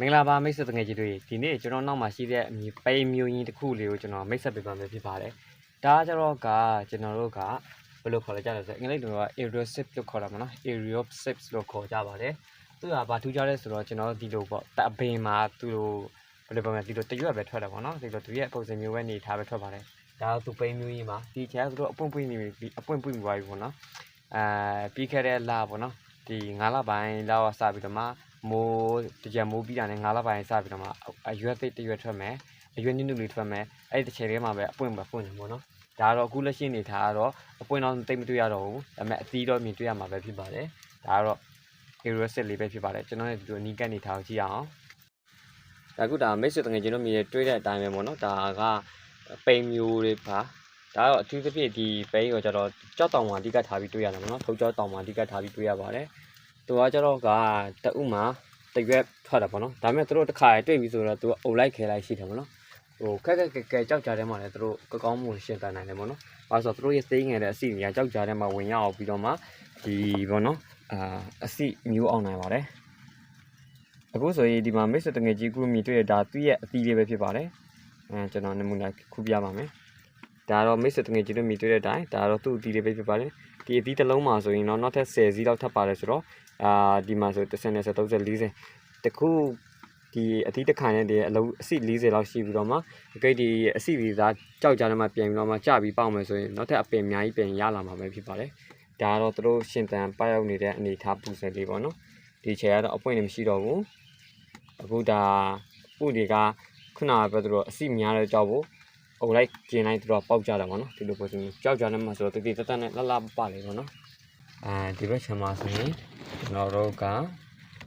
မင်္ဂလာပါမိတ်ဆွေတငယ်ကြီးတွေဒီနေ့ကျွန်တော်နောက်မှာရှိတဲ့အမည်ပိန်မျိုးရင်းတစ်ခုလေးကိုကျွန်တော်မိတ်ဆက်ပေးပါမယ်ဖြစ်ပါတယ်ဒါကကြတော့ကကျွန်တော်တို့ကဘယ်လိုခေါ်လဲကြလဲဆိုအင်္ဂလိပ်လိုက aerosip လို့ခေါ်တာပေါ့နော် aerosip လို့ခေါ်ကြပါတယ်သူကဘာထူးခြားလဲဆိုတော့ကျွန်တော်ဒီလိုပေါ့တအပင်မှာသူလိုဘယ်လိုပြောမလဲဒီလိုတရွက်ပဲထွက်တယ်ပေါ့နော်ဒီလိုသူရဲ့ပုံစံမျိုးပဲနေထားပဲထွက်ပါတယ်ဒါကသူပိန်မျိုးရင်းပါဒီချက်ကသူတို့အပွင့်ပွင့်နေပြီအပွင့်ပွင့်သွားပြီပေါ့နော်အဲပြီးခဲ့တဲ့လပေါ့နော်ဒီ9လပိုင်းလောက်စပြီးတော့မှ မိုးတကြံမိုးပြီးတာနဲ့9လပိုင်းစပြီးတော့မှအရွက်သိပ်တရွက်ထွက်မယ်အရွက်နုနုလေးထွက်မယ်အဲ့ဒီတစ်ချိန်လေးမှာပဲအပွင့်ပဲပွင့်နေပေါ့နော်ဒါကတော့အခုလက်ရှိနေထားကတော့အပွင့်တော့တိတ်မတွေ့ရတော့ဘူးဒါပေမဲ့အသီးတော့မြင်တွေ့ရမှာပဲဖြစ်ပါတယ်ဒါကတော့ aeroset လေးပဲဖြစ်ပါတယ်ကျွန်တော်လည်းဒီလိုနီးကပ်နေထားကိုကြည့်အောင်ဒါအခုဒါမိတ်ဆွေတငယ်ချင်းတို့မြင်တွေ့တဲ့အတိုင်းပဲပေါ့နော်ဒါကပိန်မျိုးတွေပါဒါကတော့အထူးသဖြင့်ဒီပိန်ကိုကျတော့ကြောက်တောင်မှာအဓိကထားပြီးတွေ့ရတယ်ပေါ့နော်ထုတ်ကြောက်တောင်မှာအဓိကထားပြီးတွေ့ရပါတယ် သူကကျတော့ကတအုပ်မှာတရွက်ထွက်တာပေါ့နော်ဒါပေမဲ့သူတို့တစ်ခါတွေ့ပြီဆိုတော့သူအုပ်လိုက်ခဲလိုက်ရှိတယ်ပေါ့နော်ဟိုခက်ခက်ခဲခဲကြောက်ကြတဲ့မှာလည်းသူတို့ကကောင်းမှုရှင်းတန်နိုင်တယ်ပေါ့နော်ဘာလို့ဆိုတော့သူတို့ရဲ့သိငယ်တဲ့အစီအများကြောက်ကြတဲ့မှာဝင်ရအောင်ပြီးတော့မှဒီပေါ့နော်အာအစီမျိုးအောင်နိုင်ပါတယ်အခုဆိုရင်ဒီမှာမိတ်ဆွေတငယ်ကြီးကုမြည်တွေ့ရတာသူ့ရဲ့အသီးလေးပဲဖြစ်ပါတယ်အဲကျွန်တော်နမူနာခုပြပါမယ် ဒါတော့မိတ်ဆွေတငယ်ကြီးတို့မြည်တွေ့တဲ့အတိုင်းဒါတော့သူ့အသီးလေးပဲဖြစ်ပါတယ်ဒီအသီးတစ်လုံးမှာဆိုရင်တော့နောက်ထပ်10စီးလောက်ထပ်ပါတယ်ဆိုတော့အာဒီမှာဆို30 30 30 40တခုဒီအသီးတစ်ခါနဲ့တည်းအလုံးအစီ40လောက်ရှိပြီးတော့မှအကိတ်ဒီအစီဗီသားကြောက်ကြတယ်မှပြန်ပြီးတော့မှကြပြီးပေါက်မယ်ဆိုရင်နောက်ထပ်အပင်အများကြီးပြန်ရလာမှာပဲဖြစ်ပါတယ်ဒါကတော့သူတို့ရှင်တန်ပတ်ရောက်နေတဲ့အနေအထားပူစက်လေးပေါ့နော်ဒီချေကတော့အပွင့်နေမရှိတော့ဘူးအခုဒါပူတွေကခုနကပြောသူတို့အစီများတဲ့ကြောက်ဖို့ အုပ်လိုက်ကျင်လိုက်သူတို့ပေါက်ကြတယ်ပေါ့နော်ဒီလိုပုံစံမျိုးကြောက်ကြတယ်မှဆိုတော့တတိတတနဲ့လှလှပပလေးပေါ့နော်အဲဒီဘက်ခြမ်းမှာဆိုရင်ကျွန်တော်တို့က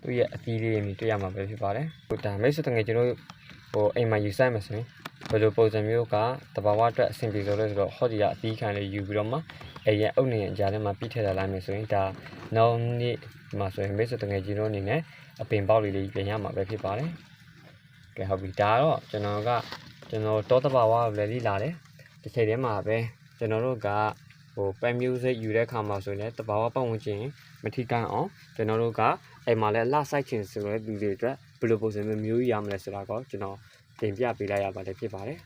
သူ့ရဲ့အသီးလေးတွေမြင်တွေ့ရမှာပဲဖြစ်ပါတယ်ဟိုဒါမိတ်ဆွေတငယ်ကျွန်တော်ဟိုအိမ်မှာယူဆိုင်မှာဆိုရင်ဘယ်လိုပုံစံမျိုးကတဘာဝအတွက်အဆင်ပြေလို့လဲဆိုတော့ဟောဒီကအသီးခံလေးယူပြီးတော့မှအဲရဲ့အုပ်နေအကြားထဲမှာပြည့်ထည့်လာလိုက်မယ်ဆိုရင်ဒါနောက်နေ့မှာဆိုရင်မိတ်ဆွေတငယ်ချင်းတို့အနေနဲ့အပင်ပေါက်လေးလေးပြင်ရမှာပဲဖြစ်ပါတယ်ကဲဟုတ်ပြီဒါတော့ကျွန်တော်က ကျွန်တော်တောတဘာဝကိုလည်းလိလာတယ်တစ်ချိန်တည်းမှာပဲကျွန်တော်တို့ကဟိုပန်မြူးစိတ်ယူတဲ့ခါမှာဆိုရင်လည်းတဘာဝပတ်ဝန်းကျင်မထိကန်အောင်ကျွန်တော်တို့ကအဲ့မှာလည်းလှဆိုင်ချင်ဆိုတဲ့လူတွေအတွက်ဘယ်လိုပုံစံမျိုးမျိုးရမလဲဆိုတာကိုကျွန်တော်တင်ပြပေးလိုက်ရပါတယ်ဖြစ်ပါတယ်